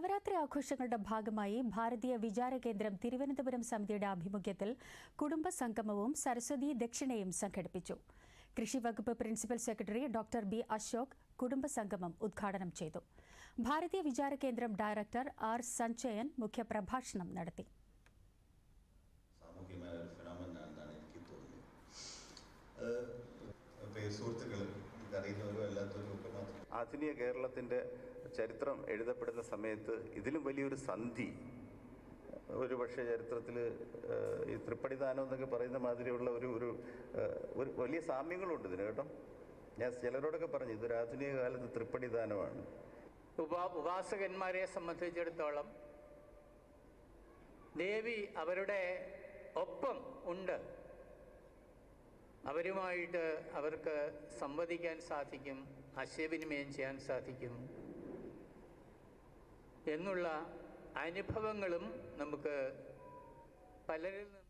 നവരാത്രി ആഘോഷങ്ങളുടെ ഭാഗമായി ഭാരതീയ വിചാര കേന്ദ്രം തിരുവനന്തപുരം സമിതിയുടെ ആഭിമുഖ്യത്തിൽ കുടുംബ സംഗമവും സരസ്വതി ദക്ഷിണയും സംഘടിപ്പിച്ചു. കൃഷി വകുപ്പ് principal secretary doctor B Ashok കുടുംബ സംഗമം ഉദ്ഘാടനം ചെയ്തു. ഭാരതീയ വിചാര കേന്ദ്രം ഡയറക്ടർ ആർ സഞ്ജയൻ മുഖ്യപ്രഭാഷണം നടത്തി. ആധുനിക കേരളത്തിന്റെ ചരിത്രം എഴുതപ്പെടുന്ന സമയത്ത് ഇതിലും വലിയൊരു സന്ധി. ഒരു പക്ഷേ ചരിത്രത്തിൽ ഈ തൃപ്പടിദാനം എന്നൊക്കെ പറയുന്ന മാതിരിയുള്ള ഒരു ഒരു ഒരു വലിയ സാമ്യങ്ങളുണ്ട് ഇതിന് കേട്ടോ. ഞാൻ ചിലരോടൊക്കെ പറഞ്ഞു ഇതൊരു ആധുനിക കാലത്ത് തൃപ്പടിദാനമാണ് ഉപാ ഉപാസകന്മാരെ സംബന്ധിച്ചിടത്തോളം ദേവി അവരുടെ ഒപ്പം ഉണ്ട്. അവരുമായിട്ട് അവർക്ക് സംവദിക്കാൻ സാധിക്കും ആശയവിനിമയം ചെയ്യാൻ സാധിക്കും. എന്നുള്ള അനുഭവങ്ങളും നമുക്ക് പലരിൽ നിന്ന്